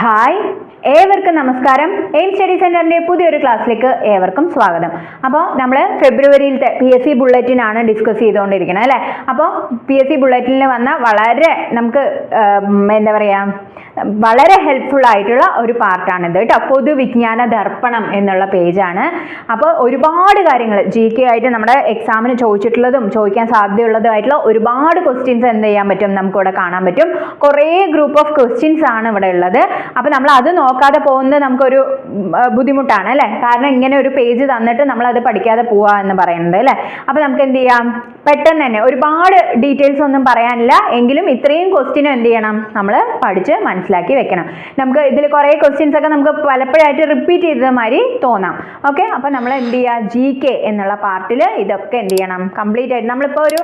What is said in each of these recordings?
Hi. ഏവർക്കും നമസ്കാരം. Aim study സെന്ററിന്റെ പുതിയൊരു ക്ലാസ്സിലേക്ക് ഏവർക്കും സ്വാഗതം. അപ്പോൾ നമ്മൾ ഫെബ്രുവരിയിലത്തെ പി എസ് സി ബുള്ളറ്റിനാണ് ഡിസ്കസ് ചെയ്തുകൊണ്ടിരിക്കുന്നത് അല്ലേ? അപ്പോൾ പി എസ് സി ബുള്ളറ്റിനിൽ വന്ന വളരെ നമുക്ക് എന്താ പറയുക വളരെ ഹെൽപ്ഫുൾ ആയിട്ടുള്ള ഒരു പാർട്ടാണിത് കേട്ടോ. പൊതുവിജ്ഞാന ദർപ്പണം എന്നുള്ള പേജാണ്. അപ്പോൾ ഒരുപാട് കാര്യങ്ങൾ ജി കെ ആയിട്ട് നമ്മുടെ എക്സാമിന് ചോദിച്ചിട്ടുള്ളതും ചോദിക്കാൻ സാധ്യതയുള്ളതുമായിട്ടുള്ള ഒരുപാട് ക്വസ്റ്റ്യൻസ് എന്ത് ചെയ്യാൻ പറ്റും നമുക്കിവിടെ കാണാൻ പറ്റും. കുറേ ഗ്രൂപ്പ് ഓഫ് ക്വസ്റ്റ്യൻസ് ആണ് ഇവിടെ ഉള്ളത്. അപ്പോൾ നമ്മൾ അത് നോക്കാതെ പോകുന്നത് നമുക്കൊരു ബുദ്ധിമുട്ടാണ് അല്ലേ? കാരണം ഇങ്ങനെ ഒരു പേജ് തന്നിട്ട് നമ്മൾ അത് പഠിക്കാതെ പോവുക എന്ന് പറയുന്നത് അല്ലേ? അപ്പോൾ നമുക്ക് എന്ത് ചെയ്യാം? പെട്ടെന്ന് തന്നെ ഒരുപാട് ഡീറ്റെയിൽസ് ഒന്നും പറയാനില്ല. എങ്കിലും ഇത്രയും ക്വസ്റ്റ്യനും എന്ത് ചെയ്യണം? നമ്മൾ പഠിച്ച് മനസ്സിലാക്കി വെക്കണം. നമുക്ക് ഇതിൽ കുറേ ക്വസ്റ്റ്യൻസ് ഒക്കെ നമുക്ക് പലപ്പോഴായിട്ട് റിപ്പീറ്റ് ചെയ്ത മാതിരി തോന്നാം. ഓക്കെ അപ്പോൾ നമ്മൾ എന്ത് ചെയ്യുക ജി കെ എന്നുള്ള പാർട്ടിൽ ഇതൊക്കെ എന്ത് ചെയ്യണം? കംപ്ലീറ്റ് ആയിട്ട് നമ്മളിപ്പോൾ ഒരു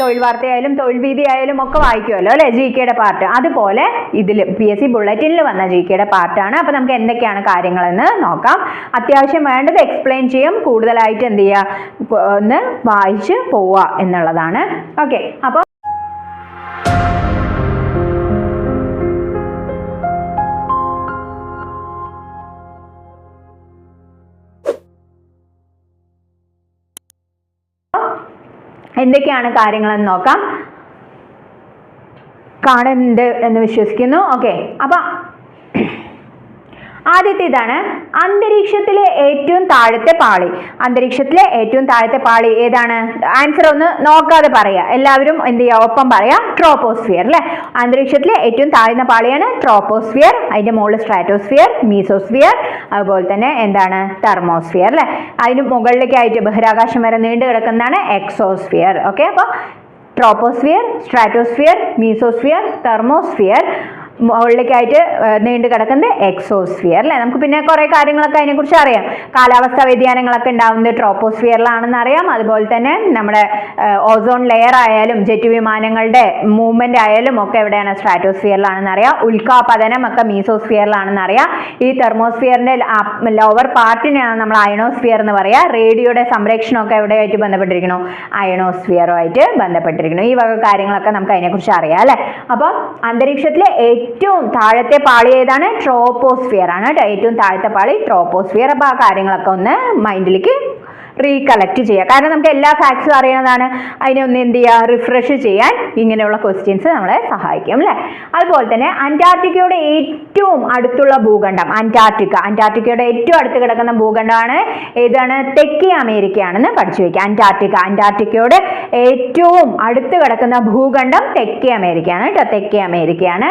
തൊഴിൽ വാർത്തയായാലും തൊഴിൽ വീതി ആയാലും ഒക്കെ വായിക്കുമല്ലോ അല്ലേ? ജി കെയുടെ പാർട്ട് അതുപോലെ ഇതിൽ പി എസ് സി ബുള്ളറ്റിനിൽ വന്ന ജി കെയുടെ പാർട്ടാണ്. അപ്പോൾ നമുക്ക് എന്തൊക്കെയാണ് കാര്യങ്ങളെന്ന് നോക്കാം. അത്യാവശ്യം വേണ്ടത് എക്സ്പ്ലെയിൻ ചെയ്യും. കൂടുതലായിട്ട് എന്ത് ചെയ്യുക ഒന്ന് വായിച്ച് പോവുക എന്നുള്ളതാണ്. ഓക്കെ അപ്പോൾ എന്തൊക്കെയാണ് കാര്യങ്ങളെന്ന് നോക്കാം. കാണുന്നുണ്ട് എന്ന് വിശ്വസിക്കുന്നു. ഓക്കെ അപ്പൊ ആദ്യത്തെ ഇതാണ്. അന്തരീക്ഷത്തിലെ ഏറ്റവും താഴത്തെ പാളി. അന്തരീക്ഷത്തിലെ ഏറ്റവും താഴത്തെ പാളി ഏതാണ്? ആൻസർ ഒന്ന് നോക്കാതെ പറയാ. എല്ലാവരും എന്ത് ചെയ്യുക ഒപ്പം പറയാ. ട്രോപ്പോസ്ഫിയർ അല്ലെ അന്തരീക്ഷത്തിലെ ഏറ്റവും താഴ്ന്ന പാളിയാണ് ട്രോപ്പോസ്ഫിയർ അതിന്റെ മുകളിൽ സ്ട്രാറ്റോസ്ഫിയർ മീസോസ്ഫിയർ അതുപോലെ തന്നെ എന്താണ്? തെർമോസ്ഫിയർ അല്ലെ അതിന് മുകളിലേക്കായിട്ട് ബഹിരാകാശം വരെ നീണ്ടു കിടക്കുന്നതാണ് എക്സോസ്ഫിയർ ഓക്കെ അപ്പോൾ ട്രോപ്പോസ്ഫിയർ സ്ട്രാറ്റോസ്ഫിയർ മീസോസ്ഫിയർ തെർമോസ്ഫിയർ മുകളിലേക്കായിട്ട് നീണ്ടു കിടക്കുന്നത് എക്സോസ്ഫിയർ അല്ലേ? നമുക്ക് പിന്നെ കുറേ കാര്യങ്ങളൊക്കെ അതിനെക്കുറിച്ച് അറിയാം. കാലാവസ്ഥാ വ്യതിയാനങ്ങളൊക്കെ ഉണ്ടാവുന്നത് ട്രോപ്പോസ്ഫിയറിലാണെന്ന് അറിയാം. അതുപോലെ തന്നെ നമ്മുടെ ഓസോൺ ലെയർ ആയാലും ജെറ്റ് വിമാനങ്ങളുടെ മൂവ്മെന്റ് ആയാലും ഒക്കെ എവിടെയാണ്? സ്ട്രാറ്റോസ്ഫിയറിലാണെന്ന് അറിയാം. ഉൽക്കാപതനം ഒക്കെ മീസോസ്ഫിയറിലാണെന്ന് അറിയാം. ഈ തെർമോസ്ഫിയറിന്റെ ലോവർ പാർട്ടിനെയാണ് നമ്മൾ അയണോസ്ഫിയർ എന്ന് പറയാ. റേഡിയോയുടെ സംരക്ഷണമൊക്കെ എവിടെയായിട്ട് ബന്ധപ്പെട്ടിരിക്കുന്നു? അയണോസ്ഫിയറുമായിട്ട് ബന്ധപ്പെട്ടിരിക്കുന്നു. ഈ വക കാര്യങ്ങളൊക്കെ നമുക്ക് അതിനെക്കുറിച്ച് അറിയാം അല്ലെ? അപ്പോൾ അന്തരീക്ഷത്തിലെ താഴത്തെ പാളി ഏതാണ്? ട്രോപ്പോസ്ഫിയർ ആണ് കേട്ടോ. ഏറ്റവും താഴത്തെ പാളി ട്രോപ്പോസ്ഫിയർ അപ്പോൾ ആ കാര്യങ്ങളൊക്കെ ഒന്ന് മൈൻഡിലേക്ക് റീകളക്ട് ചെയ്യുക കാരണം നമുക്ക് എല്ലാ ഫാക്ട്സും അറിയണതാണ്. അതിനെ ഒന്ന് എന്ത് ചെയ്യുക റിഫ്രഷ് ചെയ്യാൻ ഇങ്ങനെയുള്ള ക്വസ്റ്റ്യൻസ് നമ്മളെ സഹായിക്കും അല്ലേ? അതുപോലെ തന്നെ അന്റാർട്ടിക്കയുടെ ഏറ്റവും അടുത്തുള്ള ഭൂഖണ്ഡം അന്റാർട്ടിക്ക. അന്റാർട്ടിക്കയുടെ ഏറ്റവും അടുത്ത് കിടക്കുന്ന ഭൂഖണ്ഡമാണ് ഏതാണ്? തെക്കേ അമേരിക്കയാണെന്ന് പഠിച്ചു വയ്ക്കുക അന്റാർട്ടിക്ക. അന്റാർട്ടിക്കയുടെ ഏറ്റവും അടുത്ത് കിടക്കുന്ന ഭൂഖണ്ഡം തെക്കേ അമേരിക്കയാണ് കേട്ടോ. തെക്കേ അമേരിക്കയാണ്.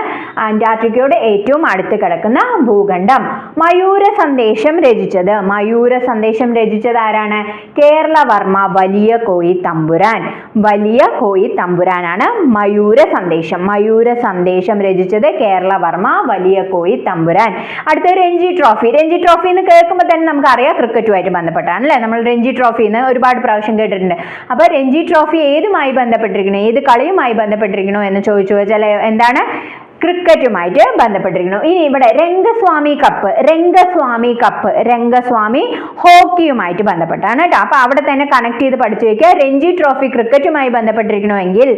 അന്റാർട്ടിക്കയുടെ ഏറ്റവും അടുത്ത് കിടക്കുന്ന ഭൂഖണ്ഡം. മയൂര സന്ദേശം രചിച്ചത്. മയൂര സന്ദേശം രചിച്ചത് ആരാണ്? കേരളവർമ്മ വലിയ കോയി തമ്പുരാൻ. വലിയ കോയി തമ്പുരാനാണ് മയൂര സന്ദേശം. മയൂര സന്ദേശം രചിച്ചത് കേരളവർമ്മ വലിയ കോയി തമ്പുരാൻ. അടുത്ത രഞ്ജി ട്രോഫി. രഞ്ജി ട്രോഫി എന്ന് കേൾക്കുമ്പോൾ തന്നെ നമുക്കറിയാം ക്രിക്കറ്റുമായിട്ട് ബന്ധപ്പെട്ടാണ് അല്ലേ? നമ്മൾ രഞ്ജി ട്രോഫി എന്ന് ഒരുപാട് പ്രാവശ്യം കേട്ടിട്ടുണ്ട്. അപ്പോൾ രഞ്ജി ട്രോഫി ഏതുമായി ബന്ധപ്പെട്ടിരിക്കണോ ഏത് കളിയുമായി ബന്ധപ്പെട്ടിരിക്കണോ എന്ന് ചോദിച്ചു വെച്ചാൽ എന്താണ്? ക്രിക്കറ്റുമായിട്ട് ബന്ധപ്പെട്ടിരിക്കുന്നു. ഇനി ഇവിടെ രംഗസ്വാമി കപ്പ് രംഗസ്വാമി കപ്പ് രംഗസ്വാമി ഹോക്കിയുമായിട്ട് ബന്ധപ്പെട്ടാണ് കേട്ടോ. അപ്പൊ അവിടെ തന്നെ കണക്ട് ചെയ്ത് പഠിച്ചു വെക്കുക. രഞ്ജി ട്രോഫി ക്രിക്കറ്റുമായി ബന്ധപ്പെട്ടിരിക്കണമെങ്കിൽ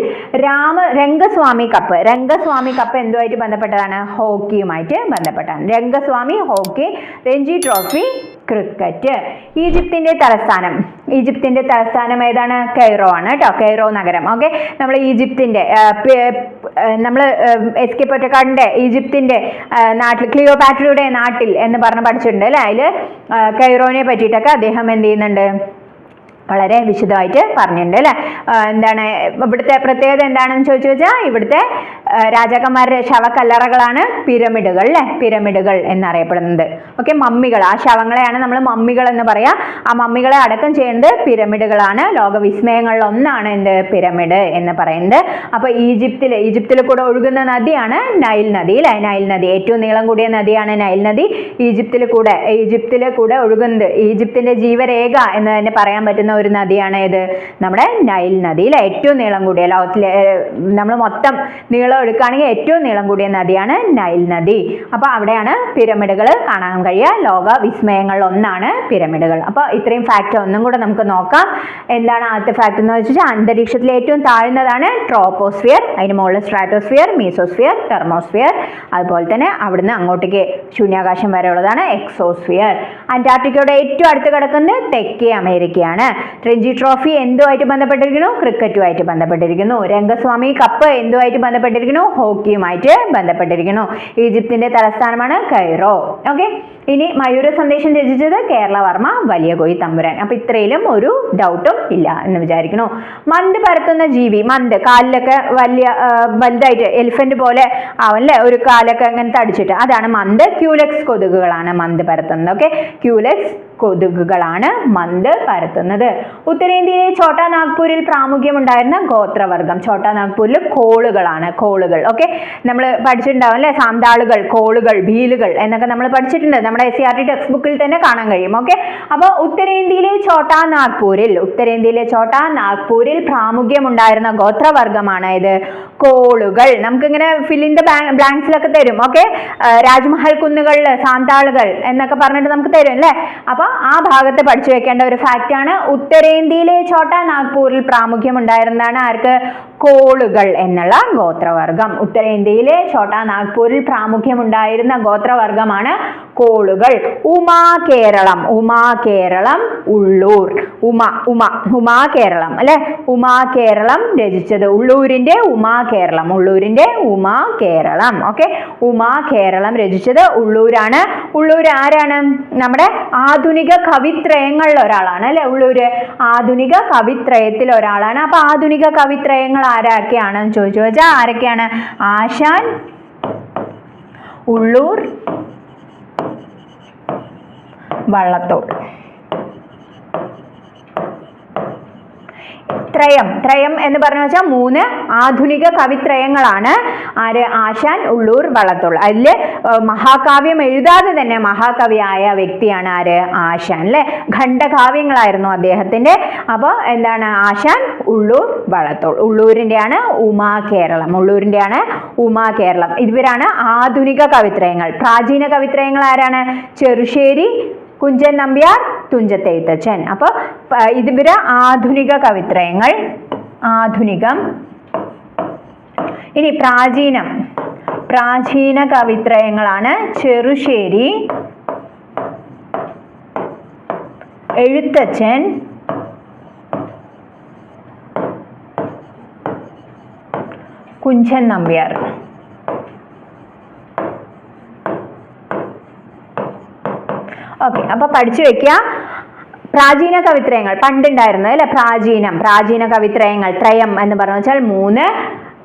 രാമ രംഗസ്വാമി കപ്പ് രംഗസ്വാമി കപ്പ് എന്തുമായിട്ട് ബന്ധപ്പെട്ടതാണ്? ഹോക്കിയുമായിട്ട് ബന്ധപ്പെട്ടാണ്. Rangaswamy hockey Ranji trophy cricket. ഈജിപ്തിന്റെ തലസ്ഥാനം. ഈജിപ്തിന്റെ തലസ്ഥാനം ഏതാണ്? കൈറോ ആണ് കേട്ടോ. കൈറോ നഗരം. ഓക്കെ? നമ്മൾ ഈജിപ്തിന്റെ നമ്മൾ എസ് കെ പൊറ്റക്കാടിന്റെ ഈജിപ്തിന്റെ നാട്ടിൽ ക്ലിയോപാട്രയുടെ നാട്ടിൽ എന്ന് പറഞ്ഞ് പഠിച്ചിട്ടുണ്ട് അല്ലേ? അതിൽ കൈറോനെ പറ്റിയിട്ടൊക്കെ അദ്ദേഹം എന്ത് ചെയ്യുന്നുണ്ട്? വളരെ വിശദമായിട്ട് പറഞ്ഞിട്ടുണ്ട് അല്ലേ? എന്താണ് ഇവിടുത്തെ പ്രത്യേകത എന്താണെന്ന് ചോദിച്ചു വെച്ചാൽ ഇവിടുത്തെ രാജാക്കന്മാരുടെ ശവക്കല്ലറകളാണ് പിരമിഡുകൾ അല്ലേ? പിരമിഡുകൾ എന്നറിയപ്പെടുന്നത്. ഓക്കെ മമ്മികൾ. ആ ശവങ്ങളെയാണ് നമ്മൾ മമ്മികൾ എന്ന് പറയാ. ആ മമ്മികളെ അടക്കം ചെയ്യുന്നത് പിരമിഡുകളാണ്. ലോകവിസ്മയങ്ങളിൽ ഒന്നാണ് എന്ത്? പിരമിഡ് എന്ന് പറയുന്നത്. അപ്പൊ ഈജിപ്തിൽ ഈജിപ്തിൽ കൂടെ ഒഴുകുന്ന നദിയാണ് നൈൽ നദി അല്ലേ? നൈൽ നദി. ഏറ്റവും നീളം കൂടിയ നദിയാണ് നൈൽ നദി. ഈജിപ്തിൽ കൂടെ ഈജിപ്തിൽ കൂടെ ഒഴുകുന്നത് ഈജിപ്തിന്റെ ജീവരേഖ എന്ന് തന്നെ പറയാൻ പറ്റുന്ന ഒരു നദിയാണ് ഏത് നമ്മുടെ നൈൽ നദിയിൽ ഏറ്റവും നീളം കൂടിയ ലോകത്തിലെ നമ്മൾ മൊത്തം നീളം എടുക്കുകയാണെങ്കിൽ ഏറ്റവും നീളം കൂടിയ നദിയാണ് നൈൽ നദി. അപ്പോൾ അവിടെയാണ് പിരമിഡുകൾ കാണാൻ കഴിയുക. ലോക വിസ്മയങ്ങളിൽ ഒന്നാണ് പിരമിഡുകൾ. അപ്പോൾ ഇത്രയും ഫാക്റ്റ് ഒന്നും കൂടെ നമുക്ക് നോക്കാം. എന്താണ് ആദ്യത്തെ ഫാക്ട് എന്ന് വെച്ചാൽ അന്തരീക്ഷത്തിലെ ഏറ്റവും താഴ്ന്നതാണ് ട്രോപ്പോസ്ഫിയർ അതിന് മുകളിൽ സ്ട്രാറ്റോസ്ഫിയർ മീസോസ്ഫിയർ തെർമോസ്ഫിയർ അതുപോലെ തന്നെ അവിടുന്ന് അങ്ങോട്ടേക്ക് ശൂന്യാകാശം വരെയുള്ളതാണ് എക്സോസ്ഫിയർ അന്റാർട്ടിക്കയുടെ ഏറ്റവും അടുത്ത് കിടക്കുന്നത് തെക്കേ അമേരിക്കയാണ്. രഞ്ജി ട്രോഫി എന്തുമായിട്ട് ബന്ധപ്പെട്ടിരിക്കുന്നു? ക്രിക്കറ്റുമായിട്ട് ബന്ധപ്പെട്ടിരിക്കുന്നു. രംഗസ്വാമി കപ്പ് എന്തുമായിട്ട് ബന്ധപ്പെട്ടിരിക്കുന്നു? ഹോക്കിയുമായിട്ട് ബന്ധപ്പെട്ടിരിക്കുന്നു. ഈജിപ്തിന്റെ തലസ്ഥാനമാണ് കൈറോ. ഓക്കെ ഇനി മയൂര സന്ദേശം രചിച്ചത് കേരളവർമ്മ വലിയ കോയി തമ്പുരാൻ. അപ്പൊ ഇത്രയിലും ഒരു ഡൗട്ടും ഇല്ല എന്ന് വിചാരിക്കുന്നു. മന്ത് പരത്തുന്ന ജീവി മന്ത് കാലിലൊക്കെ വലിയ വലുതായിട്ട് എലിഫന്റ് പോലെ ആവല്ലേ ഒരു കാലൊക്കെ ഇങ്ങനെ തടിച്ചിട്ട്. അതാണ് മന്ത്. ക്യൂലെക്സ് കൊതുകുകളാണ് മന്ത് പരത്തുന്നത്. ഓക്കെ ക്യൂലെക്സ് കൊതുകുകളാണ് മന്ത് പരത്തുന്നത്. ഉത്തരേന്ത്യയിലെ ഛോട്ടാ നാഗ്പൂരിൽ പ്രാമുഖ്യമുണ്ടായിരുന്ന ഗോത്രവർഗം. ഛോട്ടാ നാഗ്പൂരിൽ കോളുകളാണ് കോളുകൾ. ഓക്കെ നമ്മൾ പഠിച്ചിട്ടുണ്ടാവും അല്ലേ? സാന്താളുകൾ കോളുകൾ ഭീലുകൾ എന്നൊക്കെ നമ്മൾ പഠിച്ചിട്ടുണ്ട്. നമ്മുടെ S C R T text ബുക്കിൽ തന്നെ കാണാൻ കഴിയും. ഓക്കെ അപ്പോൾ ഉത്തരേന്ത്യയിലെ ഛോട്ടാ നാഗ്പൂരിൽ ഉത്തരേന്ത്യയിലെ ഛോട്ടാ നാഗ്പൂരിൽ പ്രാമുഖ്യമുണ്ടായിരുന്ന ഗോത്രവർഗമാണ് ഇത് കോളുകൾ. നമുക്കിങ്ങനെ ഫില്ലിൻ ദ ബ്ലാങ്ക്സിലൊക്കെ തരും. ഓക്കെ രാജ്മഹൽ കുന്നുകളിൽ സാന്താളുകൾ എന്നൊക്കെ പറഞ്ഞിട്ട് നമുക്ക് തരും അല്ലേ? അപ്പൊ ആ ഭാഗത്ത് പഠിച്ചു വെക്കേണ്ട ഒരു ഫാക്റ്റ് ആണ് ഉത്തരേന്ത്യയിലെ ഛോട്ടാ നാഗ്പൂരിൽ പ്രാമുഖ്യമുണ്ടായിരുന്നതാണ്. ആർക്ക്? കോളുകൾ എന്നുള്ള ഗോത്രവർഗം. ഉത്തരേന്ത്യയിലെ ഛോട്ടാ നാഗ്പൂരിൽ പ്രാമുഖ്യം ഉണ്ടായിരുന്ന ഗോത്രവർഗമാണ് കോളുകൾ. ഉമാ കേരളം ഉമാ കേരളം ഉള്ളൂർ. ഉമ ഉമ ഉമാ കേരളം അല്ലെ? ഉമാ കേരളം രചിച്ചത് ഉള്ളൂരിന്റെ ഉമാ കേരളം ഉള്ളൂരിന്റെ ഉമാ കേരളം. ഓക്കെ? ഉമാ കേരളം രചിച്ചത് ഉള്ളൂരാണ്. ഉള്ളൂർ ആരാണ്? നമ്മുടെ ആധുനിക കവിത്രയങ്ങളിൽ ഒരാളാണ് അല്ലെ? ഉള്ളൂര് ആധുനിക കവിത്രയത്തിൽ ഒരാളാണ്. അപ്പൊ ആധുനിക കവിത്രയങ്ങൾ ആരൊക്കെയാണെന്ന് ചോദിച്ചു. വെച്ചാൽ ആരൊക്കെയാണ്? ആശാൻ ഉള്ളൂർ വള്ളത്തോൾ. ത്രയം. ത്രയം എന്ന് പറഞ്ഞു വെച്ചാൽ മൂന്ന് ആധുനിക കവിത്രയങ്ങളാണ്. ആര്? ആശാൻ ഉള്ളൂർ വള്ളത്തോൾ. അതിൽ മഹാകാവ്യം എഴുതാതെ തന്നെ മഹാകവിയായ വ്യക്തിയാണ് ആര്? ആശാൻ അല്ലെ? ഖണ്ഡകാവ്യങ്ങളായിരുന്നു അദ്ദേഹത്തിന്റെ. അപ്പോൾ എന്താണ്? ആശാൻ ഉള്ളൂർ വള്ളത്തോൾ. ഉള്ളൂരിന്റെയാണ് ഉമാ കേരളം. ഉള്ളൂരിന്റെയാണ് ഉമാ കേരളം. ഇവരാണ് ആധുനിക കവിത്രയങ്ങൾ. പ്രാചീന കവിത്രയങ്ങൾ ആരാണ്? ചെറുശ്ശേരി കുഞ്ചൻ നമ്പ്യാർ തുഞ്ചത്തെഴുത്തച്ഛൻ അപ്പോൾ ഇതിവര ആധുനിക കവിത്രയങ്ങൾ ആധുനികം. ഇനി പ്രാചീനം. പ്രാചീന കവിത്രയങ്ങളാണ് ചെറുശ്ശേരി എഴുത്തച്ഛൻ കുഞ്ചൻ നമ്പ്യാർ. ഓക്കെ അപ്പൊ പഠിച്ചു വെക്കുക പ്രാചീന കവിത്രയങ്ങൾ. പണ്ടുണ്ടായിരുന്നത് അല്ലെ? പ്രാചീനം. പ്രാചീന കവിത്രയങ്ങൾ. ത്രയം എന്ന് പറഞ്ഞു വെച്ചാൽ മൂന്ന്.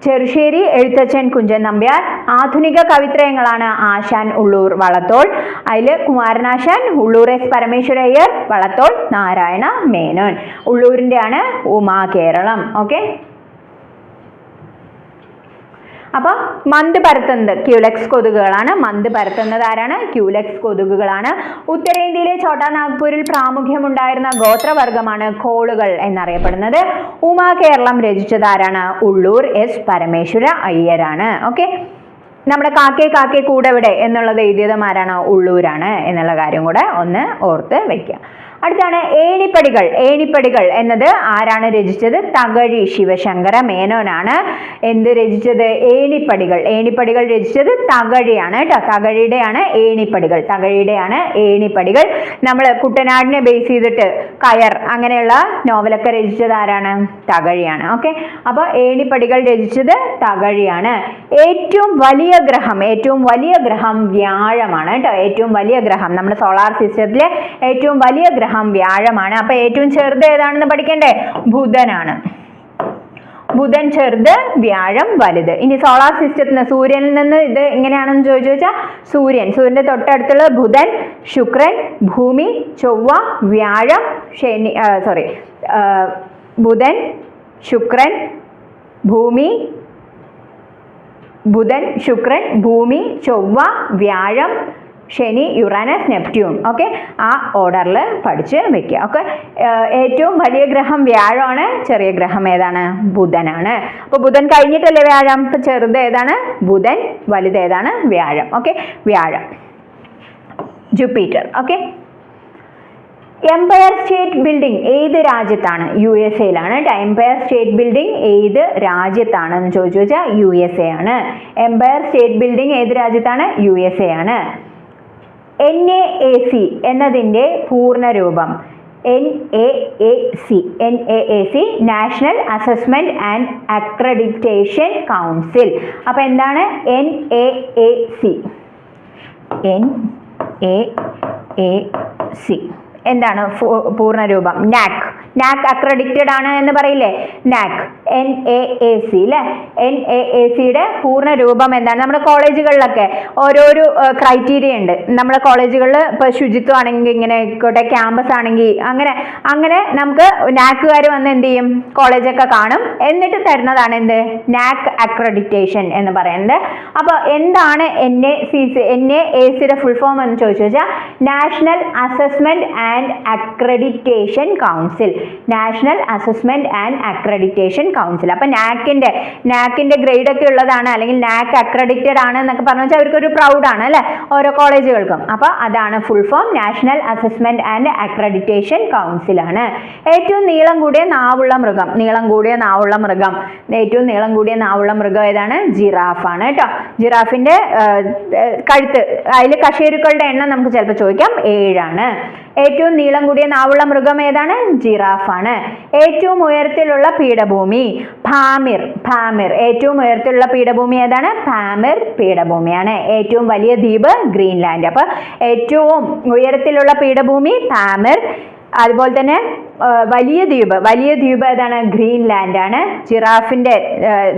ചെറുശ്ശേരി എഴുത്തച്ഛൻ കുഞ്ചൻ നമ്പ്യാർ. ആധുനിക കവിത്രയങ്ങളാണ് ആശാൻ ഉള്ളൂർ വളത്തോൾ. അതിൽ കുമാരനാശാൻ ഉള്ളൂർ എസ് പരമേശ്വരയ്യർ വളത്തോൾ നാരായണ മേനോൻ. ഉള്ളൂരിന്റെയാണ് ഉമാ കേരളം. ഓക്കെ അപ്പോൾ മന്ത് പരത്തുന്നത് ക്യൂലെക്സ് കൊതുകുകളാണ്. മന്ത് പരത്തുന്നത് ആരാണ്? ക്യൂലെക്സ് കൊതുകുകളാണ്. ഉത്തരേന്ത്യയിലെ ഛോട്ടാ നാഗ്പൂരിൽ പ്രാമുഖ്യമുണ്ടായിരുന്ന ഗോത്രവർഗമാണ് കോളുകൾ എന്നറിയപ്പെടുന്നത്. ഉമാ കേരളം രചിച്ചത് ആരാണ്? ഉള്ളൂർ എസ് പരമേശ്വര അയ്യരാണ്. ഓക്കെ? നമ്മുടെ കാക്കേ കാക്കേ കൂടെ എവിടെ എന്നുള്ളത് എഴുതിയതും ആരാണ്? ഉള്ളൂരാണ് എന്നുള്ള കാര്യം കൂടെ ഒന്ന് ഓർത്ത് വെക്കുക. അടുത്താണ് ഏണിപ്പടികൾ. ഏണിപ്പടികൾ എന്നത് ആരാണ് രചിച്ചത്? തകഴി ശിവശങ്കര മേനോനാണ്. എന്ത് രചിച്ചത്? ഏണിപ്പടികൾ. ഏണിപ്പടികൾ രചിച്ചത് തകഴിയാണ് കേട്ടോ. തകഴിയുടെയാണ് ഏണിപ്പടികൾ. തകഴിയുടെയാണ് ഏണിപ്പടികൾ. നമ്മൾ കുട്ടനാടിനെ ബേസ് ചെയ്തിട്ട് കയർ അങ്ങനെയുള്ള നോവലൊക്കെ രചിച്ചത് ആരാണ്? തകഴിയാണ്. ഓക്കെ അപ്പോൾ ഏണിപ്പടികൾ രചിച്ചത് തകഴിയാണ്. ഏറ്റവും വലിയ ഗ്രഹം ഏറ്റവും വലിയ ഗ്രഹം വ്യാഴമാണ് കേട്ടോ. ഏറ്റവും വലിയ ഗ്രഹം. നമ്മുടെ സോളാർ സിസ്റ്റത്തിലെ ഏറ്റവും വലിയ ഗ്രഹം വ്യാഴമാണ്. അപ്പൊ ഏറ്റവും ചെറുത് ഏതാണെന്ന് പഠിക്കണ്ടേ? ബുധനാണ്. ബുധൻ ചെറുത് വ്യാഴം വലുത്. ഇനി സോളാർ സിസ്റ്റത്തിൽ നിന്ന് സൂര്യനിൽ നിന്ന് ഇത് എങ്ങനെയാണെന്ന് ചോദിച്ചു വെച്ചാൽ സൂര്യൻ. സൂര്യന്റെ തൊട്ടടുത്തുള്ള ബുധൻ ശുക്രൻ ഭൂമി ചൊവ്വ വ്യാഴം ശനി സോറി ബുധൻ ശുക്രൻ ഭൂമി ബുധൻ ശുക്രൻ ഭൂമി ചൊവ്വ വ്യാഴം ശനി യുറാനസ് നെപ്റ്റ്യൂൺ. ഓക്കെ? ആ ഓർഡറിൽ പഠിച്ച് വെക്കുക ഓക്കെ? ഏറ്റവും വലിയ ഗ്രഹം വ്യാഴമാണ്. ചെറിയ ഗ്രഹം ഏതാണ്? ബുധനാണ്. അപ്പോൾ ബുധൻ കഴിഞ്ഞിട്ടല്ലേ വ്യാഴം? അപ്പോൾ ചെറുത് ഏതാണ്? ബുധൻ വലുത് ഏതാണ്? വ്യാഴം. ഓക്കെ? വ്യാഴം. Jupiter. Okay? Empire State Building ഏത് രാജ്യത്താണ്? യു എസ് എയിലാണ് എംപയർ സ്റ്റേറ്റ് ബിൽഡിംഗ് ഏത് രാജ്യത്താണെന്ന് ചോദിച്ചു വെച്ചാൽ യു എസ് എ ആണ്. എംപയർ സ്റ്റേറ്റ് ബിൽഡിംഗ് ഏത് രാജ്യത്താണ്? യു എസ് എ ആണ്. എൻ എ എ സി എന്നതിന്റെ പൂർണരൂപം. N A A C N A A C National Assessment and Accreditation Council അപ്പോൾ എന്താണ്? N A A C N A A C എന്താണ് പൂർണ പൂർണരൂപം? NAAC NAAC accredited ആണ് എന്ന് പറയില്ലേ? NAAC N A A C അല്ലേ എൻ എ എ സിയുടെ പൂർണ രൂപം എന്താണ്? നമ്മുടെ കോളേജുകളിലൊക്കെ ഓരോരോ ക്രൈറ്റീരിയ ഉണ്ട്. നമ്മുടെ കോളേജുകളിൽ ഇപ്പോൾ ശുചിത്വം ആണെങ്കിൽ ഇങ്ങനെ ആയിക്കോട്ടെ ക്യാമ്പസ് ആണെങ്കിൽ അങ്ങനെ അങ്ങനെ നമുക്ക് നാക്കുകാർ വന്ന് എന്ത് ചെയ്യും? കോളേജൊക്കെ കാണും. എന്നിട്ട് തരുന്നതാണ് എന്ത്? നാക് അക്രഡിറ്റേഷൻ എന്ന് പറയുന്നത്. അപ്പോൾ എന്താണ് N A C C N A A സിയുടെ ഫുൾ ഫോം എന്ന് ചോദിച്ചു വെച്ചാൽ National Assessment and Accreditation Council National Assessment and Accreditation Council. അപ്പോൾ നാക്കിന്റെ നാക്കിന്റെ ഗ്രേഡ് ഒക്കെ ഉള്ളതാണ് അല്ലെങ്കിൽ നാക്ക് അക്രഡിറ്റഡ് ആണ് എന്നൊക്കെ പറഞ്ഞു വെച്ചാൽ അവർക്കൊരു പ്രൗഡാണ് അല്ലേ? ഓരോ കോളേജുകൾക്കും. അപ്പോൾ അതാണ് full form National Assessment and Accreditation Council ആണ് ഏറ്റവും നീളം കൂടിയ നാവുള്ള മൃഗം. നീളം കൂടിയ നാവുള്ള മൃഗം. ഏറ്റവും നീളം കൂടിയ നാവുള്ള മൃഗം ഏതാണ്? ജിറാഫാണ് കേട്ടോ. ജിറാഫിന്റെ കഴുത്ത്. അതിൽ കശേരുക്കളുടെ എണ്ണം നമുക്ക് ചിലപ്പോൾ ചോദിക്കാം. ഏഴാണ്. ഏറ്റവും നീളം കൂടിയ നാവുള്ള മൃഗം ഏതാണ്? ജിറാഫാണ് ഏറ്റവും ഉയരത്തിലുള്ള പീഠഭൂമി ഭാമിർ. ഭാമിർ. ഏറ്റവും ഉയരത്തിലുള്ള പീഠഭൂമി ഏതാണ്? ഭാമിർ പീഠഭൂമിയാണ്. ഏറ്റവും വലിയ ദ്വീപ് ഗ്രീൻലാൻഡ്. അപ്പോൾ ഏറ്റവും ഉയരത്തിലുള്ള പീഠഭൂമി ഭാമിർ അതുപോലെ തന്നെ വലിയ ദ്വീപ്. വലിയ ദ്വീപ് ഏതാണ്? ഗ്രീൻലാൻഡ് ആണ് ജിറാഫിന്റെ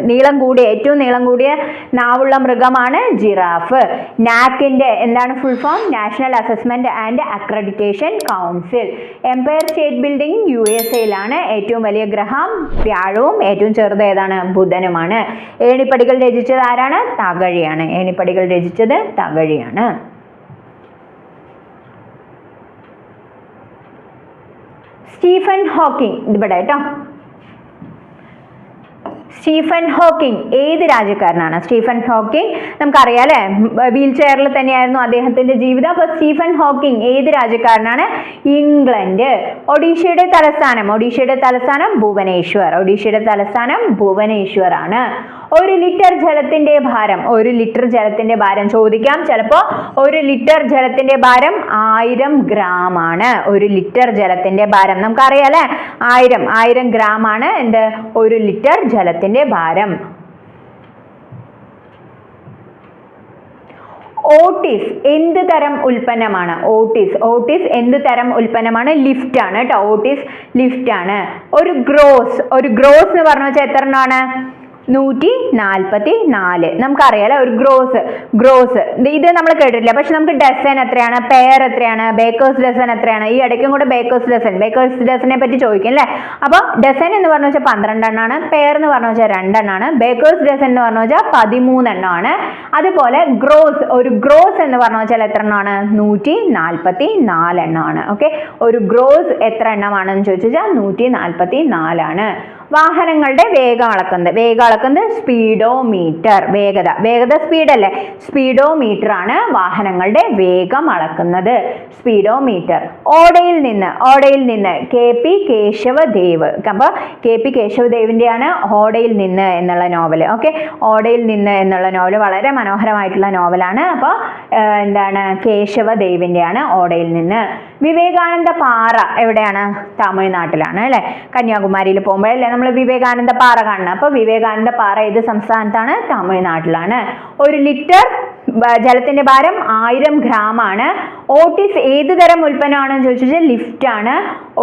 നീളം കൂടിയ ഏറ്റവും നീളം കൂടിയ നാവുള്ള മൃഗമാണ് ജിറാഫ്. നാക്കിന്റെ എന്താണ് full form National Assessment and Accreditation Council Empire State Building U S എയിലാണ് ഏറ്റവും വലിയ ഗ്രഹം. വ്യാഴവും ഏറ്റവും ചെറുത് ഏതാണ്? ബുധനുമാണ്. ഏണിപ്പടികൾ രചിച്ചത് ആരാണ്? തകഴിയാണ്. ഏണിപ്പടികൾ രചിച്ചത് തകഴിയാണ്. Stephen Hawking. ഇവിടെ കേട്ടോ. സ്റ്റീഫൻ ഹോക്കിംഗ് ഏത് രാജ്യക്കാരനാണ്? സ്റ്റീഫൻ ഹോക്കിംഗ് നമുക്കറിയാം അല്ലേ വീൽ ചെയറിൽ തന്നെയായിരുന്നു അദ്ദേഹത്തിന്റെ ജീവിതം. അപ്പോൾ സ്റ്റീഫൻ ഹോക്കിംഗ് ഏത് രാജ്യക്കാരനാണ്? ഇംഗ്ലണ്ട്. ഒഡീഷയുടെ തലസ്ഥാനം ഒഡീഷയുടെ തലസ്ഥാനം ഭുവനേശ്വർ. ഒഡീഷയുടെ തലസ്ഥാനം ഭുവനേശ്വർ ആണ് ഒരു ലിറ്റർ ജലത്തിന്റെ ഭാരം ഒരു ലിറ്റർ ജലത്തിന്റെ ഭാരം ചോദിക്കാം. ചിലപ്പോൾ ഒരു ലിറ്റർ ജലത്തിന്റെ ഭാരം ആയിരം ഗ്രാം ആണ് ഒരു ലിറ്റർ ജലത്തിന്റെ ഭാരം. നമുക്കറിയാം അല്ലേ ആയിരം ആയിരം ഗ്രാം ആണ് എന്ത്? ഒരു ലിറ്റർ ജലത്തിന്റെ ഭാരം. ഓട്ടിസ് എന്ത് തരം ഉൽപ്പന്നമാണ്? ഓട്ടിസ് ഓട്ടിസ് എന്ത് തരം ഉൽപ്പന്നമാണ്? ലിഫ്റ്റ് ആണ് കേട്ടോ. ഓട്ടിസ് ലിഫ്റ്റ് ആണ്. ഒരു ഗ്രോസ് ഒരു ഗ്രോസ് എന്ന് പറഞ്ഞു വെച്ചാൽ എത്ര എണ്ണമാണ്? നൂറ്റി നാൽപ്പത്തി നാല് നമുക്കറിയാലോ ഒരു ഗ്രോസ് ഗ്രോസ് ഇത് നമ്മൾ കേട്ടിട്ടില്ല. പക്ഷെ നമുക്ക് ഡസൻ എത്രയാണ്? പെയർ എത്രയാണ്? ബേക്കേഴ്സ് ഡസൻ എത്രയാണ്? ഈ ഇടയ്ക്കും കൂടെ ബേക്കേഴ്സ് ഡസൻ ബേക്കേഴ്സ് ഡസനെ പറ്റി ചോദിക്കും അല്ലേ? അപ്പോൾ ഡസൻ എന്ന് പറഞ്ഞു വെച്ചാൽ പന്ത്രണ്ടെണ്ണമാണ് പെയർ എന്ന് പറഞ്ഞു വെച്ചാൽ രണ്ടെണ്ണമാണ് ബേക്കേഴ്സ് ഡസൻ എന്ന് പറഞ്ഞു വെച്ചാൽ പതിമൂന്നെണ്ണമാണ്. അതുപോലെ ഗ്രോസ് ഒരു ഗ്രോസ് എന്ന് പറഞ്ഞു വെച്ചാൽ എത്ര എണ്ണമാണ് നൂറ്റി നാൽപ്പത്തി നാലെണ്ണമാണ് ഓക്കെ ഒരു ഗ്രോസ് എത്ര എണ്ണമാണെന്ന് ചോദിച്ചു വെച്ചാൽ നൂറ്റി നാൽപ്പത്തി നാലാണ് വാഹനങ്ങളുടെ വേഗം അളക്കുന്നത് വേഗം അളക്കുന്നത് സ്പീഡോ മീറ്റർ വേഗത. വേഗത സ്പീഡല്ലേ? സ്പീഡോമീറ്റർ ആണ് വാഹനങ്ങളുടെ വേഗം അളക്കുന്നത്. സ്പീഡോ മീറ്റർ ഓടയിൽ നിന്ന് ഓടയിൽ നിന്ന്. K P Kesavadev. അപ്പോൾ കെ പി കേശവദേവിന്റെയാണ് ഓടയിൽ നിന്ന് എന്നുള്ള നോവൽ ഓക്കെ? ഓടയിൽ നിന്ന് എന്നുള്ള നോവൽ വളരെ മനോഹരമായിട്ടുള്ള നോവലാണ്. അപ്പോൾ എന്താണ്? കേശവദേവിന്റെയാണ് ഓടയിൽ നിന്ന്. വിവേകാനന്ദ പാറ എവിടെയാണ്? തമിഴ്നാട്ടിലാണ് അല്ലേ? കന്യാകുമാരിയിൽ പോകുമ്പോഴല്ലേ നമ്മൾ വിവേകാനന്ദ പാറ കാണണം അപ്പോൾ വിവേകാനന്ദ പാറ ഏത് സംസ്ഥാനത്താണ്? തമിഴ്നാട്ടിലാണ്. ഒരു ലിറ്റർ ജലത്തിന്റെ ഭാരം ആയിരം ഗ്രാം ആണ് ഓട്ടിസ് ഏത് തരം ഉൽപ്പന്നമാണെന്ന് ചോദിച്ചാൽ ലിഫ്റ്റ് ആണ്.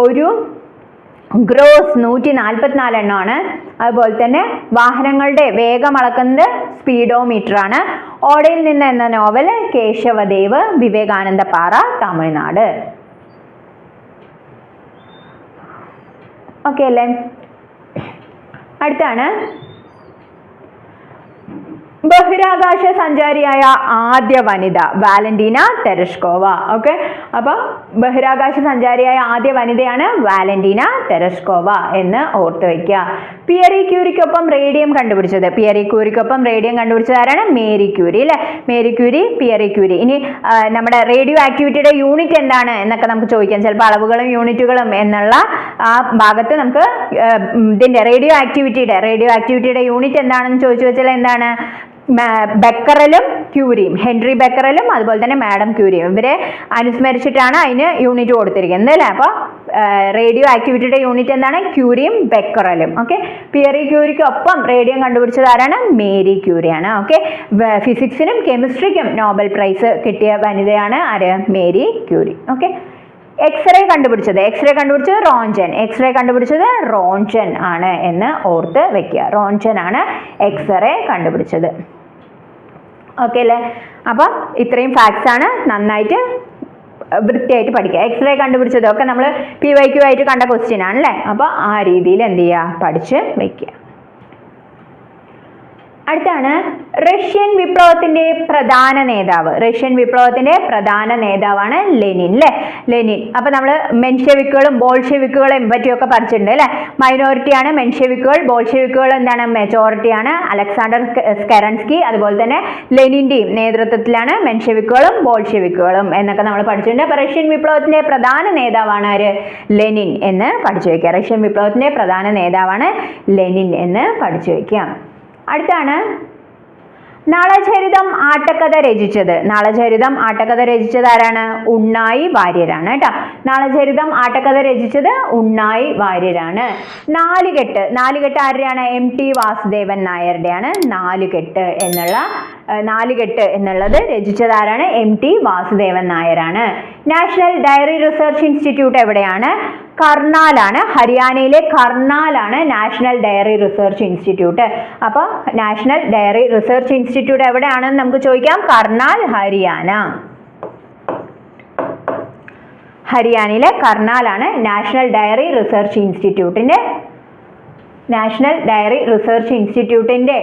ഒരു ഗ്രോസ് നൂറ്റി നാൽപ്പത്തിനാല് എണ്ണമാണ്. അതുപോലെ തന്നെ വാഹനങ്ങളുടെ വേഗം അളക്കുന്നത് സ്പീഡോമീറ്റർ ആണ് ഓടയിൽ നിന്ന് എന്ന നോവൽ കേശവദേവ് വിവേകാനന്ദ പാറ തമിഴ്നാട്. ഓക്കെ അല്ലേ? അടുത്താണ്. ബഹിരാകാശ സഞ്ചാരിയായ ആദ്യ വനിത വാലന്റീന തെരഷ്കോവ. ഓക്കെ അപ്പൊ ബഹിരാകാശ സഞ്ചാരിയായ ആദ്യ വനിതയാണ് വാലന്റീന തെരഷ്കോവ എന്ന് ഓർത്ത് വയ്ക്കുക പിയറി ക്യൂരിക്കൊപ്പം റേഡിയം കണ്ടുപിടിച്ചത്. പിയറി ക്യൂരിക്കൊപ്പം റേഡിയം കണ്ടുപിടിച്ചത് ആരാണ്? മേരി ക്യൂരി അല്ലെ? Marie Curie Pierre Curie. ഇനി നമ്മുടെ റേഡിയോ ആക്ടിവിറ്റിയുടെ യൂണിറ്റ് എന്താണ് എന്നൊക്കെ നമുക്ക് ചോദിക്കാം. ചിലപ്പോൾ അളവുകളും യൂണിറ്റുകളും എന്നുള്ള ആ ഭാഗത്ത് നമുക്ക് ഇതിന്റെ റേഡിയോ ആക്ടിവിറ്റിയുടെ റേഡിയോ ആക്ടിവിറ്റിയുടെ യൂണിറ്റ് എന്താണെന്ന് ചോദിച്ചു വെച്ചാൽ എന്താണ്? ബെക്കറലും ക്യൂരിയും ഹെൻറി ബക്കറലും അതുപോലെ തന്നെ മാഡം ക്യൂരിയും. ഇവരെ അനുസ്മരിച്ചിട്ടാണ് അതിന് യൂണിറ്റ് കൊടുത്തിരിക്കുന്നത് അല്ലേ? അപ്പോൾ റേഡിയോ ആക്ടിവിറ്റിയുടെ യൂണിറ്റ് എന്താണ്? ക്യൂരിയും ബെക്കറലും. ഓക്കെ? പിയറി ക്യൂരിക്കൊപ്പം റേഡിയോ കണ്ടുപിടിച്ചത് ആരാണ്? മേരി ക്യൂരിയാണ്. ഓക്കെ? ഫിസിക്സിനും കെമിസ്ട്രിക്കും നോബൽ പ്രൈസ് കിട്ടിയ വനിതയാണ് ആര്? Marie Curie. Okay? X ray കണ്ടുപിടിച്ചത്. എക്സ്റേ കണ്ടുപിടിച്ചത് റോഞ്ചൻ എക്സ്റേ കണ്ടുപിടിച്ചത് റോഞ്ചൻ ആണ് എന്ന് ഓർത്ത് വെക്കുക. റോഞ്ചൻ ആണ് എക്സ്റേ കണ്ടുപിടിച്ചത്. ഓക്കെ അല്ലേ? അപ്പം ഇത്രയും ഫാക്ട്സ് ആണ് നന്നായിട്ട് വൃത്തിയായിട്ട് പഠിക്കുക. എക്സ്റേ കണ്ടുപിടിച്ചതൊക്കെ നമ്മൾ പി വൈ ക്യു ആയിട്ട് കണ്ട ക്വസ്റ്റ്യൻ ആണല്ലേ അപ്പോൾ ആ രീതിയിൽ എന്ത് ചെയ്യുക? പഠിച്ച് വെക്കുക. അടുത്താണ് റഷ്യൻ വിപ്ലവത്തിന്റെ പ്രധാന നേതാവ്. റഷ്യൻ വിപ്ലവത്തിന്റെ പ്രധാന നേതാവാണ് ലെനിൻ അല്ലേ ലെനിൻ. അപ്പൊ നമ്മൾ മെൻഷെവിക്കുകളും ബോൾഷെവിക്കുകളെയും പറ്റിയൊക്കെ പഠിച്ചിട്ടുണ്ട് അല്ലേ മൈനോറിറ്റിയാണ് മെൻഷെവിക്കുകൾ ബോൾഷെവിക്കുകൾ എന്താണ്? മെജോറിറ്റിയാണ്. അലക്സാണ്ടർ സ്കെറൻസ്കി അതുപോലെ തന്നെ ലെനിന്റെയും നേതൃത്വത്തിലാണ് മെൻഷെവിക്കുകളും ബോൾഷെവിക്കുകളും എന്നൊക്കെ നമ്മൾ പഠിച്ചിട്ടുണ്ട്. അപ്പൊ റഷ്യൻ വിപ്ലവത്തിന്റെ പ്രധാന നേതാവാണ് ആര്? ലെനിൻ എന്ന് പഠിച്ചു വയ്ക്കുക റഷ്യൻ വിപ്ലവത്തിന്റെ പ്രധാന നേതാവാണ് ലെനിൻ എന്ന് പഠിച്ചു വെക്കുക. അടുത്താണ്. നളചരിതം ആട്ടക്കഥ രചിച്ചത്. നളചരിതം ആട്ടക്കഥ രചിച്ചത് ആരാണ്? ഉണ്ണായി വാര്യരാണ് കേട്ടോ. നളചരിതം ആട്ടക്കഥ രചിച്ചത് ഉണ്ണായി വാര്യരാണ്. നാലുകെട്ട്. നാലുകെട്ട് ആരുടെയാണ്? എം ടി വാസുദേവൻ നായരുടെയാണ്. നാലുകെട്ട് എന്നുള്ള നാലുകെട്ട് എന്നുള്ളത് രചിച്ചത് ആരാണ്? എം ടി വാസുദേവൻ നായരാണ്. നാഷണൽ ഡയറി റിസർച്ച് ഇൻസ്റ്റിറ്റ്യൂട്ട് എവിടെയാണ്? കർണാലാണ് ഹരിയാനയിലെ കർണാലാണ് നാഷണൽ ഡയറി റിസർച്ച് ഇൻസ്റ്റിറ്റ്യൂട്ട് അപ്പോൾ നാഷണൽ ഡയറി റിസർച്ച് ഇൻസ്റ്റിറ്റ്യൂട്ട് എവിടെയാണെന്ന് നമുക്ക് ചോദിക്കാം. കർണാൽ ഹരിയാന. ഹരിയാനയിലെ കർണാലാണ് നാഷണൽ ഡയറി റിസർച്ച് ഇൻസ്റ്റിറ്റ്യൂട്ടിന്റെ നാഷണൽ ഡയറി റിസർച്ച് ഇൻസ്റ്റിറ്റ്യൂട്ടിന്റെ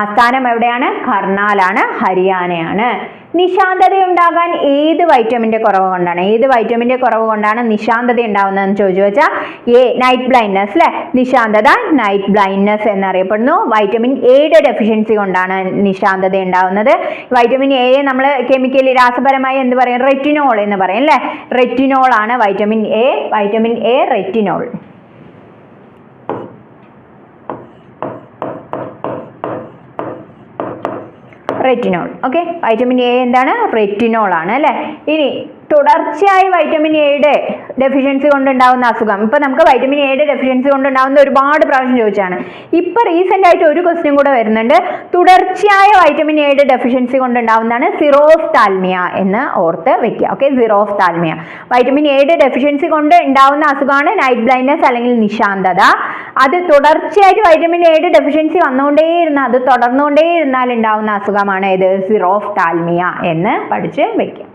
ആസ്ഥാനം എവിടെയാണ്? കർണാലാണ് ഹരിയാനയാണ്. നിശാന്തത ഉണ്ടാകാൻ ഏത് വൈറ്റമിന്റെ കുറവ് കൊണ്ടാണ്? ഏത് വൈറ്റമിന്റെ കുറവ് കൊണ്ടാണ് നിശാന്തത ഉണ്ടാവുന്നതെന്ന് ചോദിച്ചു വെച്ചാൽ എ നൈറ്റ് ബ്ലൈൻഡ്നെസ് അല്ലെ നിശാന്തത നൈറ്റ് ബ്ലൈൻഡ്നെസ് എന്നറിയപ്പെടുന്നു. വൈറ്റമിൻ എയുടെ ഡെഫിഷ്യൻസി കൊണ്ടാണ് നിശാന്തത ഉണ്ടാവുന്നത്. വൈറ്റമിൻ എയെ നമ്മൾ കെമിക്കലി രാസപരമായി എന്ത് പറയും? റെറ്റിനോൾ എന്ന് പറയും അല്ലെ റെറ്റിനോൾ ആണ് vitamin A vitamin A retinol retinol okay vitamin A എന്താണ്? റെറ്റിനോൾ ആണ് അല്ലേ? ഇനി തുടർച്ചയായി വൈറ്റമിൻ എയുടെ ഡെഫിഷ്യൻസി കൊണ്ടുണ്ടാവുന്ന അസുഖം. ഇപ്പം നമുക്ക് വൈറ്റമിൻ എയുടെ ഡെഫിഷ്യൻസി കൊണ്ടുണ്ടാവുന്ന ഒരുപാട് പ്രാവശ്യം ചോദിച്ചാണ്. ഇപ്പം റീസെന്റ് ആയിട്ട് ഒരു ക്വസ്റ്റ്യൻ കൂടെ വരുന്നുണ്ട്. തുടർച്ചയായ വൈറ്റമിൻ എയുടെ ഡെഫിഷ്യൻസി കൊണ്ടുണ്ടാവുന്നതാണ് സിറോഫ്താൽമിയ എന്ന് ഓർത്ത് വെക്കുക. ഓക്കെ സിറോഫ്താൽമിയ വൈറ്റമിൻ എയുടെ ഡെഫിഷ്യൻസി കൊണ്ട് ഉണ്ടാവുന്ന അസുഖമാണ് നൈറ്റ് ബ്ലൈൻഡ്നെസ് അല്ലെങ്കിൽ നിശാന്തത. അത് തുടർച്ചയായിട്ട് വൈറ്റമിൻ എയുടെ ഡെഫിഷ്യൻസി വന്നുകൊണ്ടേയിരുന്ന അത് തുടർന്നുകൊണ്ടേ ഇരുന്നാൽ ഉണ്ടാവുന്ന അസുഖമാണ് ഇത് സിറോഫ് ടാൽമിയ എന്ന് പഠിച്ച് വെക്കുക.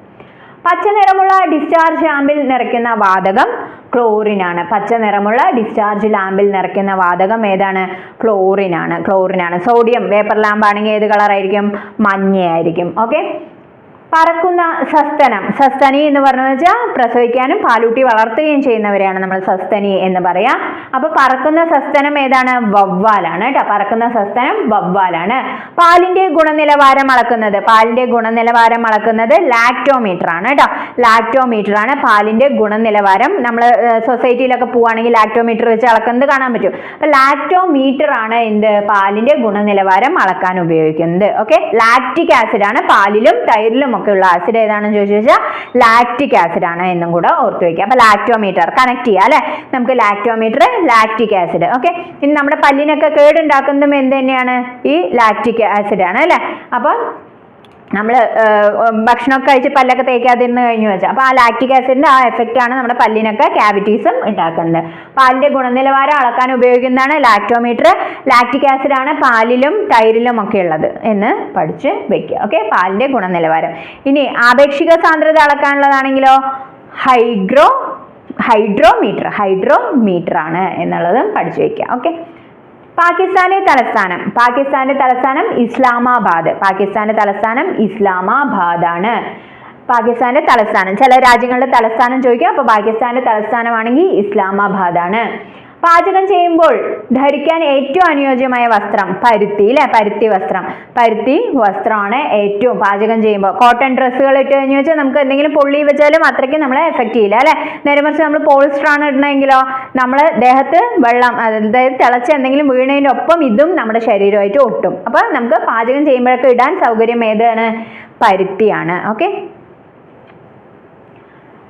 പച്ച നിറമുള്ള ഡിസ്ചാർജ് ലാമ്പിൽ നിറയ്ക്കുന്ന വാതകം ക്ലോറിൻ ആണ്. പച്ച നിറമുള്ള ഡിസ്ചാർജ് ലാമ്പിൽ നിറയ്ക്കുന്ന വാതകം ഏതാണ്? ക്ലോറിൻ ആണ്. സോഡിയം വേപ്പർ ലാമ്പ് ആണെങ്കിൽ ഏത് കളറായിരിക്കും മഞ്ഞയായിരിക്കും. ഓക്കെ പറക്കുന്ന സസ്തനം. സസ്തനി എന്ന് പറഞ്ഞു വെച്ചാൽ പ്രസവിക്കാനും പാലൂട്ടി വളർത്തുകയും ചെയ്യുന്നവരെയാണ് നമ്മൾ സസ്തനി എന്ന് പറയാം. അപ്പൊ പറക്കുന്ന സസ്തനം ഏതാണ്? വവ്വാലാണ് കേട്ടോ. പറക്കുന്ന സസ്തനം വവ്വാലാണ്. പാലിന്റെ ഗുണനിലവാരം അളക്കുന്നത് പാലിന്റെ ഗുണനിലവാരം അളക്കുന്നത് ലാക്ടോമീറ്റർ ആണ് കേട്ടോ. ലാക്ടോമീറ്റർ ആണ് പാലിന്റെ ഗുണനിലവാരം. നമ്മൾ സൊസൈറ്റിയിലൊക്കെ പോവുകയാണെങ്കിൽ ലാക്ടോമീറ്റർ വെച്ച് അളക്കുന്നത് കാണാൻ പറ്റും. അപ്പൊ ലാക്ടോമീറ്റർ ആണ് എന്ത്? പാലിന്റെ ഗുണനിലവാരം അളക്കാൻ ഉപയോഗിക്കുന്നത്. ഓക്കെ? ലാക്റ്റിക് ആസിഡ് ആണ് പാലിലും തൈരിലും ഒക്കെ ഉള്ള ആസിഡ് ഏതാണെന്ന് ചോദിച്ചു വെച്ചാൽ ലാക്റ്റിക് ആസിഡ് ആണ് എന്നും കൂടെ ഓർത്ത് വയ്ക്കുക അപ്പൊ ലാക്ടോമീറ്റർ കണക്ട് ചെയ്യുക അല്ലെ? നമുക്ക് ലാക്ടോമീറ്റർ ലാക്റ്റിക് ആസിഡ് ഓക്കെ ഇനി നമ്മുടെ പല്ലിനൊക്കെ കേടുണ്ടാക്കുന്നതും എന്ത് തന്നെയാണ്? ഈ ലാക്റ്റിക് ആസിഡ് ആണ് അല്ലെ? അപ്പൊ നമ്മൾ ഭക്ഷണമൊക്കെ കഴിച്ച് പല്ലൊക്കെ തേക്കാതിരുന്ന് കഴിഞ്ഞു വെച്ചാൽ അപ്പോൾ ആ ലാക്റ്റിക് ആസിഡിന്റെ ആ എഫക്റ്റ് ആണ് നമ്മുടെ പല്ലിനൊക്കെ ക്യാവിറ്റീസും ഉണ്ടാക്കുന്നത്. പാലിന്റെ ഗുണനിലവാരം അളക്കാൻ ഉപയോഗിക്കുന്നതാണ് ലാക്ടോമീറ്റർ ലാക്റ്റിക് ആസിഡ് ആണ് പാലിലും തൈരിലും ഒക്കെ ഉള്ളത് എന്ന് പഠിച്ച് വെക്കുക. ഓക്കെ പാലിന്റെ ഗുണനിലവാരം. ഇനി ആപേക്ഷിക സാന്ദ്രത അളക്കാനുള്ളതാണെങ്കിലോ? ഹൈഗ്രോ ഹൈഡ്രോമീറ്റർ ഹൈഡ്രോമീറ്റർ ആണ് എന്നുള്ളതും പഠിച്ചു വെക്കുക. ഓക്കെ പാകിസ്ഥാന്റെ തലസ്ഥാനം. പാകിസ്ഥാന്റെ തലസ്ഥാനം ഇസ്ലാമാബാദ്. പാകിസ്ഥാന്റെ തലസ്ഥാനം ഇസ്ലാമാബാദ് ആണ് പാകിസ്ഥാന്റെ തലസ്ഥാനം. ചില രാജ്യങ്ങളുടെ തലസ്ഥാനം ചോദിക്കുക അപ്പൊ പാകിസ്ഥാന്റെ തലസ്ഥാനമാണെങ്കിൽ ഇസ്ലാമാബാദാണ്. പാചകം ചെയ്യുമ്പോൾ ധരിക്കാൻ ഏറ്റവും അനുയോജ്യമായ വസ്ത്രം പരുത്തി അല്ലെ പരുത്തി വസ്ത്രം. പരുത്തി വസ്ത്രമാണ് ഏറ്റവും പാചകം ചെയ്യുമ്പോൾ. കോട്ടൺ ഡ്രസ്സുകൾ ഇട്ട് കഴിഞ്ഞു വെച്ചാൽ നമുക്ക് എന്തെങ്കിലും പൊള്ളി വെച്ചാലും അത്രയ്ക്ക് നമ്മളെ എഫക്റ്റ് ചെയ്യില്ല അല്ലേ? നേരെ മറിച്ച് നമ്മൾ പോളിസ്റ്റർ ആണ് ഇടണമെങ്കിലോ നമ്മൾ ദേഹത്ത് വെള്ളം അതായത് തിളച്ച് എന്തെങ്കിലും വീണതിന്റെ ഒപ്പം ഇതും നമ്മുടെ ശരീരമായിട്ട് ഒട്ടും. അപ്പോൾ നമുക്ക് പാചകം ചെയ്യുമ്പോഴൊക്കെ ഇടാൻ സൗകര്യം ഏതാണ്? പരുത്തിയാണ്. ഓക്കെ?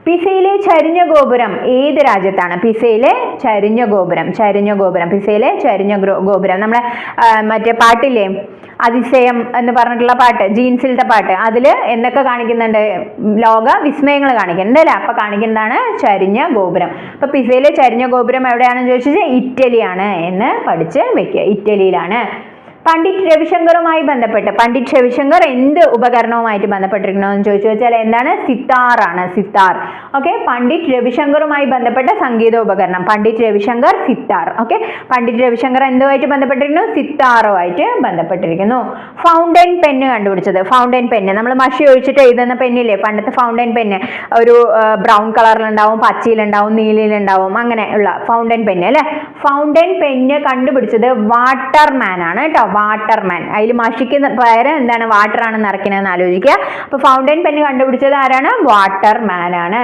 പിസയിലെ ചരിഞ്ഞ ഗോപുരം ഏത് രാജ്യത്താണ്? പിസയിലെ ചരിഞ്ഞ ഗോപുരം ചരിഞ്ഞ ഗോപുരം പിസയിലെ ചരിഞ്ഞ ഗോപുരം. നമ്മളെ ആ, മറ്റേ പാട്ടില്ലേ? അതിശയം എന്ന് പറഞ്ഞിട്ടുള്ള പാട്ട് ജീൻസിലത്തെ പാട്ട്. അതിൽ എന്തൊക്കെ കാണിക്കുന്നുണ്ട്. ലോക വിസ്മയങ്ങൾ കാണിക്കുന്നുണ്ട്. അല്ലേ അപ്പം കാണിക്കുന്നതാണ് ചരിഞ്ഞ ഗോപുരം അപ്പം പിസയിലെ ചരിഞ്ഞ ഗോപുരം എവിടെയാണെന്ന് ചോദിച്ചാൽ ഇറ്റലിയാണ് എന്ന് പഠിച്ച് വെക്കുക. ഇറ്റലിയിലാണ്. പണ്ഡിറ്റ് രവിശങ്കറുമായി ബന്ധപ്പെട്ട് പണ്ഡിറ്റ് രവിശങ്കർ എന്ത് ഉപകരണവുമായിട്ട് ബന്ധപ്പെട്ടിരിക്കണോ എന്ന് ചോദിച്ചു വെച്ചാൽ എന്താണ്? സിത്താർ ആണ് സിത്താർ. ഓക്കെ പണ്ഡിറ്റ് രവിശങ്കറുമായി ബന്ധപ്പെട്ട സംഗീത ഉപകരണം. പണ്ഡിറ്റ് രവിശങ്കർ സിത്താർ. ഓക്കെ പണ്ഡിറ്റ് രവിശങ്കർ എന്തുമായിട്ട് ബന്ധപ്പെട്ടിരിക്കുന്നു? സിത്താറുമായിട്ട് ബന്ധപ്പെട്ടിരിക്കുന്നു. ഫൗണ്ടൻ പെന്ന് കണ്ടുപിടിച്ചത്. Fountain pen. നമ്മൾ മഷി ഒഴിച്ചിട്ട് എഴുതുന്ന പെന്നില്ലേ? പണ്ടത്തെ ഫൗണ്ടൻ പെന്ന്. ഒരു ബ്രൗൺ കളറിലുണ്ടാവും പച്ചയിലുണ്ടാവും നീലയിലുണ്ടാവും അങ്ങനെ ഉള്ള ഫൗണ്ടൻ പെന്ന് അല്ലേ? ഫൗണ്ടൻ പെന്ന് കണ്ടുപിടിച്ചത് വാട്ടർമാൻ ആണ് കേട്ടോ. വാട്ടർമാൻ. അതിൽ മഷിക്കുന്ന പകരം എന്താണ്? വാട്ടർ ആണ് നിറയ്ക്കുന്നതെന്ന് ആലോചിക്കുക. അപ്പൊ ഫൗണ്ടൻ പെൻ കണ്ടുപിടിച്ചത് ആരാണ്? വാട്ടർമാൻ ആണ്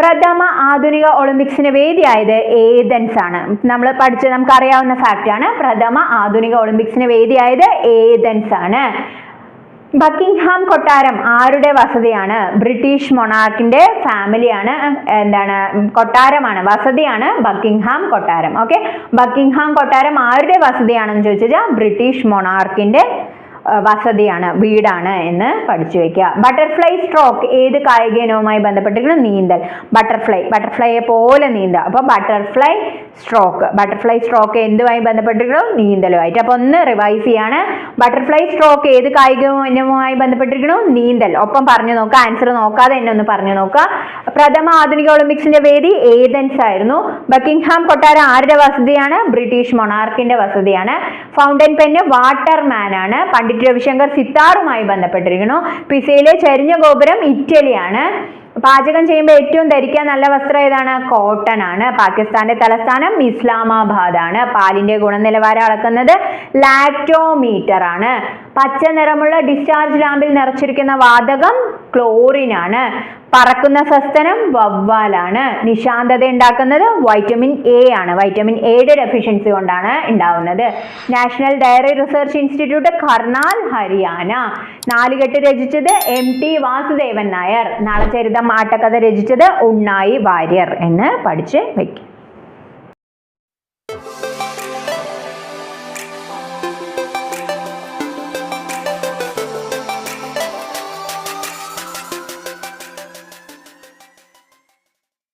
പ്രഥമ ആധുനിക ഒളിമ്പിക്സിന് വേദിയായത് ഏതൻസ് ആണ്. നമ്മൾ പഠിച്ച നമുക്ക് അറിയാവുന്ന ഫാക്റ്റ് ആണ്. പ്രഥമ ആധുനിക ഒളിമ്പിക്സിന് വേദിയായത് ഏതൻസ് ആണ്. ബക്കിംഗ്ഹാം കൊട്ടാരം ആരുടെ വസതിയാണ്? ബ്രിട്ടീഷ് മൊണാർക്കിന്റെ ഫാമിലിയാണ് എന്താണ് കൊട്ടാരമാണ്. വസതിയാണ് ബക്കിംഗ്ഹാം കൊട്ടാരം. ഓക്കെ? ബക്കിംഗ്ഹാം കൊട്ടാരം ആരുടെ വസതിയാണെന്ന് ചോദിച്ചാൽ ബ്രിട്ടീഷ് മൊണാർക്കിന്റെ വസതിയാണ് വീടാണ് എന്ന് പഠിച്ചു വെക്കുക. ബട്ടർഫ്ലൈ സ്ട്രോക്ക് ഏത് കായിക ഇനവുമായി ബന്ധപ്പെട്ടിരിക്കുന്നു? നീന്തൽ. ബട്ടർഫ്ലൈ ബട്ടർഫ്ലൈയെ പോലെ നീന്തുക. അപ്പോൾ ബട്ടർഫ്ലൈ സ്ട്രോക്ക് ബട്ടർഫ്ലൈ സ്ട്രോക്ക് എന്തുമായി ബന്ധപ്പെട്ടിരിക്കുന്നു? നീന്തലുമായിട്ട്. അപ്പോൾ ഒന്ന് റിവൈസ് ചെയ്യാണ്. ബട്ടർഫ്ലൈ സ്ട്രോക്ക് ഏത് കായിക ഇനവുമായി ബന്ധപ്പെട്ടിരിക്കുന്നു? നീന്തൽ. ഒപ്പം പറഞ്ഞു നോക്കുക ആൻസർ നോക്കാതെ എന്നെ ഒന്ന് പറഞ്ഞു നോക്കുക. പ്രഥമ ആധുനിക ഒളിമ്പിക്സിന്റെ വേദി ഏതൻസ് ആയിരുന്നു? ബക്കിംഗ്ഹാം കൊട്ടാരം ആരുടെ വസതിയാണ്? ബ്രിട്ടീഷ് മൊണാർക്കിന്റെ വസതിയാണ്. ഫൗണ്ടൻ പെന്ന് വാട്ടർമാൻ ആണ് പണ്ഡിറ്റ് രവിശങ്കർ സിത്താറുമായി ബന്ധപ്പെട്ടിരിക്കുന്നു. പിസയിലെ ചരിഞ്ഞ ഗോപുരം ഇറ്റലിയാണ്. പാചകം ചെയ്യുമ്പോൾ ഏറ്റവും ധരിക്കാൻ നല്ല വസ്ത്രം ഏതാണ്? കോട്ടൺ ആണ്. പാകിസ്ഥാന്റെ തലസ്ഥാനം ഇസ്ലാമാബാദ് ആണ് പാലിന്റെ ഗുണനിലവാരം അളക്കുന്നത് ലാക്ടോമീറ്റർ ആണ്. പച്ച നിറമുള്ള ഡിസ്ചാർജ് ലാമ്പിൽ നിറച്ചിരിക്കുന്ന വാതകം ക്ലോറിൻ ആണ്. പറക്കുന്ന സസ്തനം വവ്വാലാണ്. നിശാന്തത ഉണ്ടാക്കുന്നത് വൈറ്റമിൻ എ ആണ്. വൈറ്റമിൻ എയുടെ ഡെഫിഷ്യൻസി കൊണ്ടാണ് ഉണ്ടാവുന്നത്. National Dairy Research Institute Karnal Haryana Nalukettu രചിച്ചത് എം ടി വാസുദേവൻ നായർ. നാളചരിതം ആട്ടക്കഥ രചിച്ചത് ഉണ്ണായി വാര്യർ എന്ന് പഠിച്ച് വെക്കും.